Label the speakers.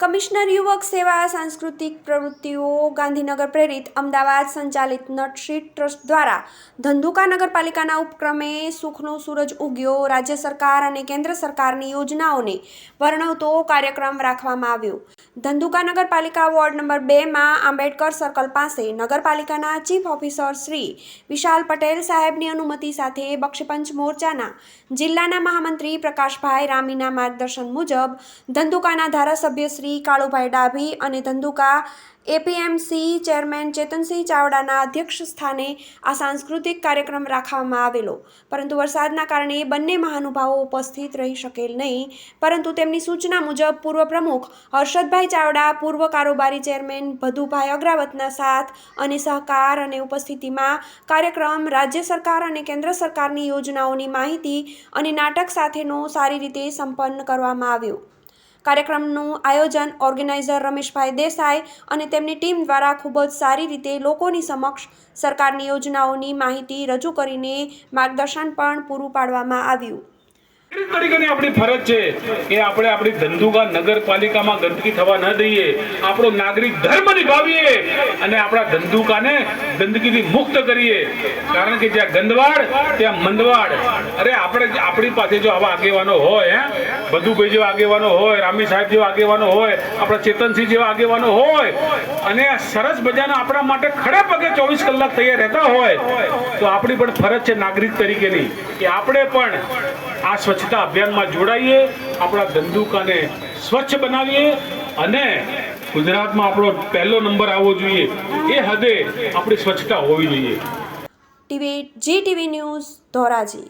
Speaker 1: Commissioner યુવક સેવા સાંસ્કૃતિક પ્રવૃત્તિઓ ગાંધીનગર પ્રેરિત અમદાવાદ સંચાલિત નટશ્રી ટ્રસ્ટ દ્વારા ધંધુકા નગરપાલિકાના ઉપક્રમે સુખનો સૂરજ ઉગ્યો. રાજ્ય સરકાર અને કેન્દ્ર સરકારની યોજનાઓને વર્ણવતો કાર્યક્રમ રાખવામાં આવ્યો. ધંધુકા નગરપાલિકા વોર્ડ નંબર બેમાં આંબેડકર સર્કલ પાસે નગરપાલિકાના ચીફ ઓફિસર શ્રી વિશાલ પટેલ સાહેબની અનુમતિ સાથે બક્ષપંચ મોરચાના જિલ્લાના મહામંત્રી પ્રકાશભાઈ રામીના માર્ગદર્શન મુજબ ધંધુકાના ધારાસભ્ય શ્રી કાળુભાઈ ડાભી અને ધંધુકા એપીએમસી ચેરમેન ચેતનસિંહ ચાવડાના અધ્યક્ષ સ્થાને આ સાંસ્કૃતિક કાર્યક્રમ રાખવામાં આવેલો. પરંતુ વરસાદના કારણે બંને મહાનુભાવો ઉપસ્થિત રહી શકેલ નહીં. પરંતુ તેમની સૂચના મુજબ પૂર્વ પ્રમુખ હર્ષદભાઈ ચાવડા, પૂર્વ કારોબારી ચેરમેન ભધુભાઈ અગ્રાવતના સાથ અને સહકાર અને ઉપસ્થિતિમાં કાર્યક્રમ રાજ્ય સરકાર અને કેન્દ્ર સરકારની યોજનાઓની માહિતી અને નાટક સાથેનો સારી રીતે સંપન્ન કરવામાં આવ્યો. કાર્યક્રમનું આયોજન ઓર્ગેનાઇઝર રમેશભાઈ દેસાઈ અને તેમની ટીમ દ્વારા ખૂબ જ સારી રીતે લોકોની સમક્ષ સરકારની યોજનાઓની માહિતી રજૂ કરીને માર્ગદર્શન પણ પૂરું પાડવામાં આવ્યું.
Speaker 2: તરીકેની આપણી ફરજ છે કે આપણે આપણી ધંધુકા નગરપાલિકામાં ગંદકી થવા ન દઈએ. આપણો નાગરિક ધર્મ નિભાવીએ અને આપણા ધંધુકાને ગંદકીથી મુક્ત કરીએ. કારણ કે જ્યાં ગંદવાડ, ત્યાં મંદવાડ. અરે આપણે આપણી પાસે જો આવા આગેવાનો હોય, હે? બધુભાઈ જેવા આગેવાનો હોય રામી સાહેબ જેવા આગેવાનો હોય, આપણા ચેતનસિંહ જેવા આગેવાનો હોય, અને સરસ મજાના આપણા માટે ખડે પગે ચોવીસ કલાક તૈયાર રહેતા હોય, તો આપણી પણ ફરજ છે નાગરિક તરીકેની, કે આપણે પણ આ સ્વચ્છતા અભિયાનમાં જોડાઈએ, આપણા ધંધુકાને સ્વચ્છ બનાવીએ અને ગુજરાતમાં આપણો પહેલો નંબર આવવો જોઈએ. એ હદે આપણી સ્વચ્છતા હોવી જોઈએ.
Speaker 1: TV, G TV news Dhoraji.